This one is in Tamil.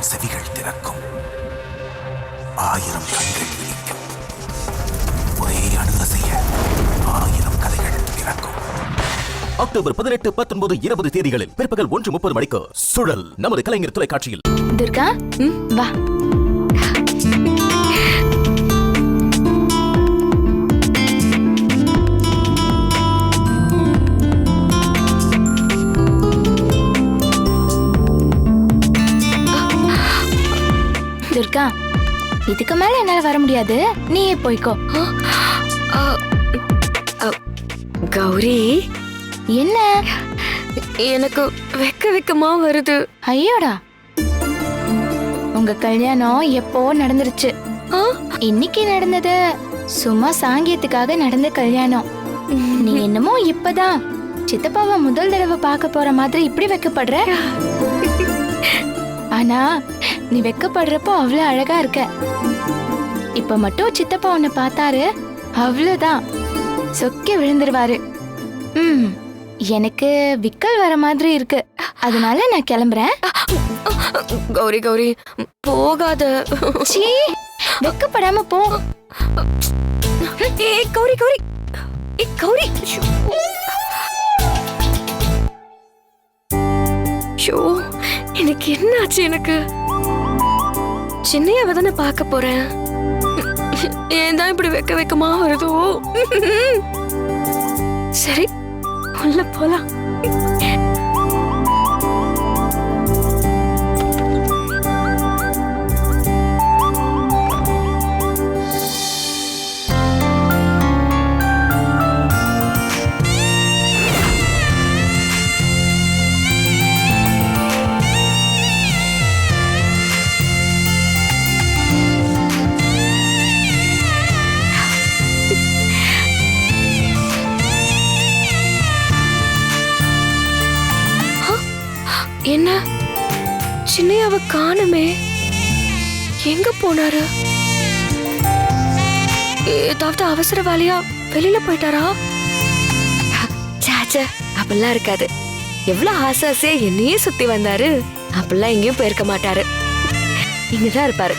ஆயிரம் செவிகள் திறக்கும் ஆயிரம் கண்கள் விழிக்கும். ஒரே அணுகசைய ஆயிரம் கதைகள் பிறக்கும் அக்டோபர் பதினெட்டு பத்தொன்பது இருபது தேதிகளில் பிற்பகல் ஒன்று முப்பது மணிக்கு சுழல் நமது கலைஞர் தொலைக்காட்சியில். துர்கா ம் வா. துர்கா இதுக்கு மேல என்னால வர முடியாது. நீயே போய்க்கோ. கௌரி? என்ன? எனக்கு வெக்க வெக்கமா வருது. ஐயோடா. உங்க கல்யாணம் எப்போ நடந்துருச்சு? இன்னைக்கு நடந்தது. சும்மா சாங்கியத்துக்காக நடந்த கல்யாணம். நீ என்னமோ இப்பதான் சித்தப்பாவை முதல் தடவை பார்க்க போற மாதிரி இப்படி வெக்கப்படுற? ஆனா நீ வெக்கப்படுறப்போ அவ்வளவு அழகா இருக்க. இப்ப மட்டும் சித்தப்பா உன்னை பார்த்தாரு அவ்வளவுதான் சொக்கி விழுந்துருவாரு. ம் எனக்கு விக்கல் வர மாதிரி இருக்கு. அதனால நான் கிளம்புறேன். கௌரி கௌரி போகாத. சீ வெக்கப்படாம போ. ஏ கௌரி கௌரி. ஏ கௌரி. ஷோ எனக்கு என்ன ஆச்சு எனக்கு? சின்னையாவை தானே பார்க்க போறேன்? ஏன் தான் இப்படி வெக்க வெக்கமா வருதோ? சரி உள்ள போலாம். என்ன? சின்னையாவ காணுமே. எங்க போனாரு? ஏதாவது அவசர வேலையா? வெளியில போயிட்டாரா? சாச்சா அப்படிலாம் இருக்காது. எவ்வளவு ஆசை ஆசையா என்னையே சுத்தி வந்தாரு. அப்படிலாம் எங்கேயும் போயிருக்க மாட்டாரு. இங்கதான் இருப்பாரு.